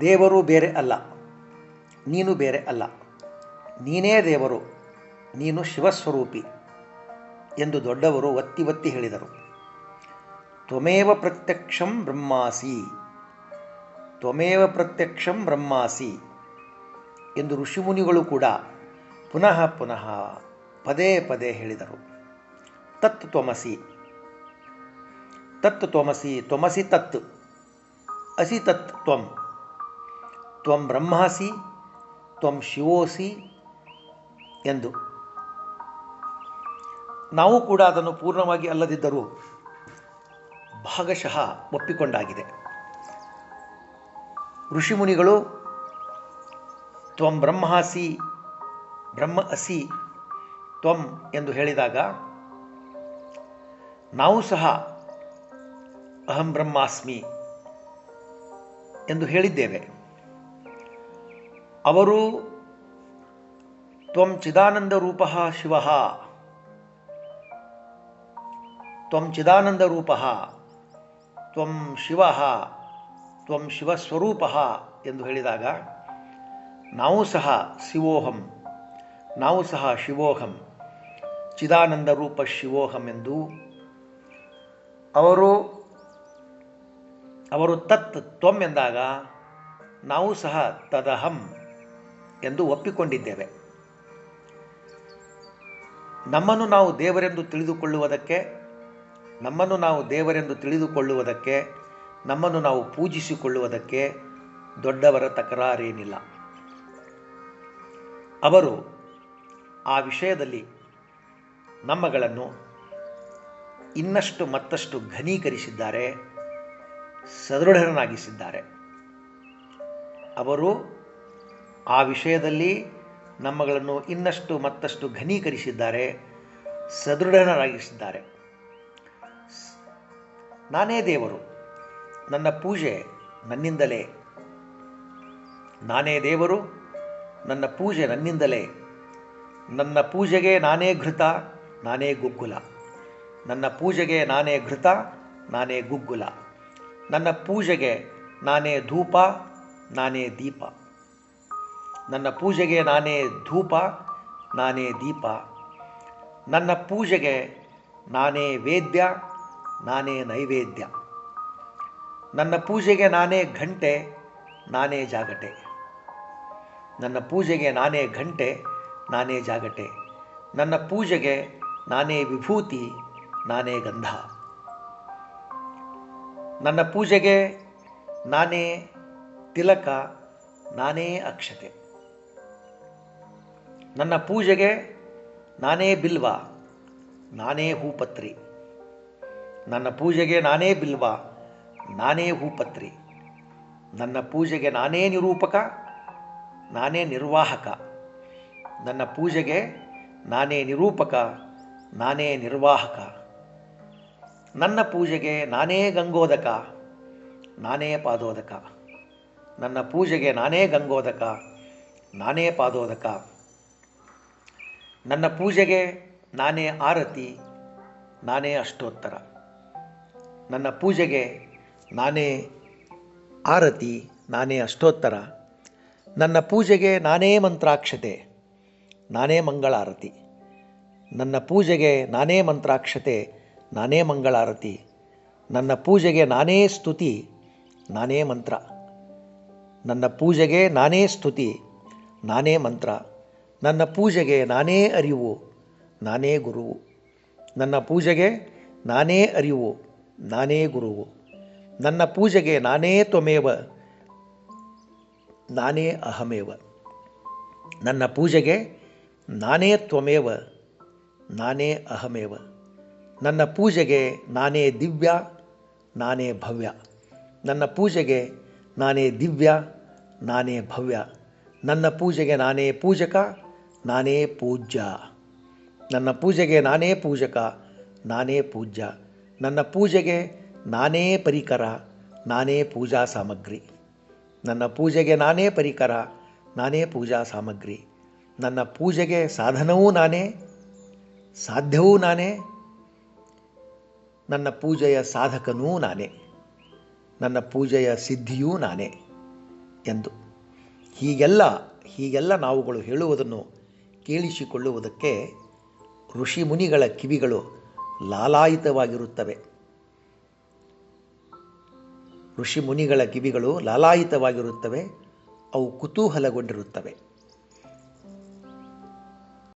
ದೇವರು ಬೇರೆ ಅಲ್ಲ. ನೀನು ಬೇರೆ ಅಲ್ಲ. ನೀನೇ ದೇವರು. ನೀನು ಶಿವಸ್ವರೂಪಿ ಎಂದು ದೊಡ್ಡವರು ಒತ್ತಿ ಒತ್ತಿ ಹೇಳಿದರು. ತ್ವಮೇವ ಪ್ರತ್ಯಕ್ಷಂ ಬ್ರಹ್ಮಾಸಿ. ತ್ವಮೇವ ಪ್ರತ್ಯಕ್ಷಂ ಬ್ರಹ್ಮಾಸಿ ಎಂದು ಋಷಿಮುನಿಗಳು ಕೂಡ ಪುನಃ ಪುನಃ ಪದೇ ಪದೇ ಹೇಳಿದರು. ತತ್ ತ್ವಮಸಿ. ತತ್ ತ್ವಮಸಿ. ತ್ವಮಸಿ ತತ್. ಅಸಿ ತತ್ ತ್ವಂ. ತ್ವಂ ಬ್ರಹ್ಮಾಸಿ, ತ್ವಂ ಶಿವೋಸಿ ಎಂದು. ನಾವು ಕೂಡ ಅದನ್ನು ಪೂರ್ಣವಾಗಿ ಅಲ್ಲದಿದ್ದರೂ ಭಾಗಶಃ ಒಪ್ಪಿಕೊಂಡಾಗಿದೆ. ಋಷಿಮುನಿಗಳು ತ್ವಂ ಬ್ರಹ್ಮಾಸಿ, ಬ್ರಹ್ಮ ಅಸಿ, ತ್ವಂ ಎಂದು ಹೇಳಿದಾಗ ನಾವು ಸಹ ಅಹಂ ಬ್ರಹ್ಮಾಸ್ಮಿ ಎಂದು ಹೇಳಿದ್ದೇವೆ. ಅವರು ತ್ವಂ ಚಿದಾನಂದ ರೂಪ ಶಿವ. ತ್ವಂ ಚಿದಾನಂದ ರೂಪ. ತ್ವಂ ಶಿವ. ತ್ವಂ ಶಿವಸ್ವರೂಪ ಎಂದು ಹೇಳಿದಾಗ, ನಾವು ಸಹ ಶಿವೋಹಂ, ನಾವು ಸಹ ಶಿವೋಹಂ, ಚಿದಾನಂದ ರೂಪ ಶಿವೋಹಂ ಎಂದು ಅವರು ಅವರು ತತ್ ತ್ವಂ ಎಂದಾಗ, ನಾವು ಸಹ ತದಹಂ. ಎಂದು ಒಪ್ಪಿಕೊಂಡಿದ್ದೇವೆ. ನಮ್ಮನ್ನು ನಾವು ದೇವರೆಂದು ತಿಳಿದುಕೊಳ್ಳುವುದಕ್ಕೆ, ನಮ್ಮನ್ನು ನಾವು ದೇವರೆಂದು ತಿಳಿದುಕೊಳ್ಳುವುದಕ್ಕೆ, ನಮ್ಮನ್ನು ನಾವು ಪೂಜಿಸಿಕೊಳ್ಳುವುದಕ್ಕೆ ದೊಡ್ಡವರ ತಕರಾರೇನಿಲ್ಲ. ಅವರು ಆ ವಿಷಯದಲ್ಲಿ ನಮ್ಮಗಳನ್ನು ಇನ್ನಷ್ಟು ಮತ್ತಷ್ಟು ಘನೀಕರಿಸಿದ್ದಾರೆ, ಸದೃಢರನ್ನಾಗಿಸಿದ್ದಾರೆ. ಅವರು ಆ ವಿಷಯದಲ್ಲಿ ನಮ್ಮಗಳನ್ನು ಇನ್ನಷ್ಟು ಮತ್ತಷ್ಟು ಘನೀಕರಿಸಿದ್ದಾರೆ ಸದೃಢನರಾಗಿಸಿದ್ದಾರೆ ನಾನೇ ದೇವರು, ನನ್ನ ಪೂಜೆ ನನ್ನಿಂದಲೇ. ನಾನೇ ದೇವರು, ನನ್ನ ಪೂಜೆ ನನ್ನಿಂದಲೇ. ನನ್ನ ಪೂಜೆಗೆ ನಾನೇ ಘೃತ, ನಾನೇ ಗುಗ್ಗುಲ. ನನ್ನ ಪೂಜೆಗೆ ನಾನೇ ಘೃತ, ನಾನೇ ಗುಗ್ಗುಲ. ನನ್ನ ಪೂಜೆಗೆ ನಾನೇ ಧೂಪ, ನಾನೇ ದೀಪ. ನನ್ನ ಪೂಜೆಗೆ ನಾನೇ ಧೂಪ, ನಾನೇ ದೀಪ. ನನ್ನ ಪೂಜೆಗೆ ನಾನೇ ವೇದ್ಯ, ನಾನೇ ನೈವೇದ್ಯ. ನನ್ನ ಪೂಜೆಗೆ ನಾನೇ ಘಂಟೆ, ನಾನೇ ಜಾಗಟೆ. ನನ್ನ ಪೂಜೆಗೆ ನಾನೇ ಘಂಟೆ, ನಾನೇ ಜಾಗಟೆ. ನನ್ನ ಪೂಜೆಗೆ ನಾನೇ ವಿಭೂತಿ, ನಾನೇ ಗಂಧ. ನನ್ನ ಪೂಜೆಗೆ ನಾನೇ ತಿಲಕ, ನಾನೇ ಅಕ್ಷತೆ. ನನ್ನ ಪೂಜೆಗೆ ನಾನೇ ಬಿಲ್ವ, ನಾನೇ ಹೂಪತ್ರಿ. ನನ್ನ ಪೂಜೆಗೆ ನಾನೇ ಬಿಲ್ವ, ನಾನೇ ಹೂಪತ್ರಿ. ನನ್ನ ಪೂಜೆಗೆ ನಾನೇ ನಿರೂಪಕ, ನಾನೇ ನಿರ್ವಾಹಕ. ನನ್ನ ಪೂಜೆಗೆ ನಾನೇ ನಿರೂಪಕ, ನಾನೇ ನಿರ್ವಾಹಕ. ನನ್ನ ಪೂಜೆಗೆ ನಾನೇ ಗಂಗೋದಕ, ನಾನೇ ಪಾದೋದಕ. ನನ್ನ ಪೂಜೆಗೆ ನಾನೇ ಗಂಗೋದಕ, ನಾನೇ ಪಾದೋದಕ. ನನ್ನ ಪೂಜೆಗೆ ನಾನೇ ಆರತಿ, ನಾನೇ ಅಷ್ಟೋತ್ತರ. ನನ್ನ ಪೂಜೆಗೆ ನಾನೇ ಆರತಿ, ನಾನೇ ಅಷ್ಟೋತ್ತರ. ನನ್ನ ಪೂಜೆಗೆ ನಾನೇ ಮಂತ್ರಾಕ್ಷತೆ, ನಾನೇ ಮಂಗಳಾರತಿ. ನನ್ನ ಪೂಜೆಗೆ ನಾನೇ ಮಂತ್ರಾಕ್ಷತೆ, ನಾನೇ ಮಂಗಳಾರತಿ. ನನ್ನ ಪೂಜೆಗೆ ನಾನೇ ಸ್ತುತಿ, ನಾನೇ ಮಂತ್ರ. ನನ್ನ ಪೂಜೆಗೆ ನಾನೇ ಸ್ತುತಿ, ನಾನೇ ಮಂತ್ರ. ನನ್ನ ಪೂಜೆಗೆ ನಾನೇ ಅರಿವು, ನಾನೇ ಗುರುವು. ನನ್ನ ಪೂಜೆಗೆ ನಾನೇ ಅರಿವು, ನಾನೇ ಗುರುವು. ನನ್ನ ಪೂಜೆಗೆ ನಾನೇ ತ್ವಮೇವ, ನಾನೇ ಅಹಮೇವ. ನನ್ನ ಪೂಜೆಗೆ ನಾನೇ ತ್ವಮೇವ, ನಾನೇ ಅಹಮೇವ. ನನ್ನ ಪೂಜೆಗೆ ನಾನೇ ದಿವ್ಯ, ನಾನೇ ಭವ್ಯ. ನನ್ನ ಪೂಜೆಗೆ ನಾನೇ ದಿವ್ಯ, ನಾನೇ ಭವ್ಯ. ನನ್ನ ಪೂಜೆಗೆ ನಾನೇ ಪೂಜಕ ನಾನೇ ಪೂಜ್ಯ. ನನ್ನ ಪೂಜೆಗೆ ನಾನೇ ಪೂಜಕ, ನಾನೇ ಪೂಜ್ಯ. ನನ್ನ ಪೂಜೆಗೆ ನಾನೇ ಪರಿಕರ, ನಾನೇ ಪೂಜಾ ಸಾಮಗ್ರಿ. ನನ್ನ ಪೂಜೆಗೆ ನಾನೇ ಪರಿಕರ, ನಾನೇ ಪೂಜಾ ಸಾಮಗ್ರಿ. ನನ್ನ ಪೂಜೆಗೆ ಸಾಧನವೂ ನಾನೇ, ಸಾಧ್ಯವೂ ನಾನೇ. ನನ್ನ ಪೂಜೆಯ ಸಾಧಕನೂ ನಾನೇ. ನನ್ನ ಪೂಜೆಯ ಸಿದ್ಧಿಯೂ ನಾನೇ. ಎಂದು ಹೀಗೆಲ್ಲ ಹೀಗೆಲ್ಲ ನಾವುಗಳು ಹೇಳುವುದನ್ನು ಕೇಳಿಸಿಕೊಳ್ಳುವುದಕ್ಕೆ ಋಷಿ ಮುನಿಗಳ ಕಿವಿಗಳು ಲಾಲಾಯಿತವಾಗಿರುತ್ತವೆ. ಋಷಿ ಮುನಿಗಳ ಕಿವಿಗಳು ಲಾಲಾಯಿತವಾಗಿರುತ್ತವೆ ಅವು ಕುತೂಹಲಗೊಂಡಿರುತ್ತವೆ.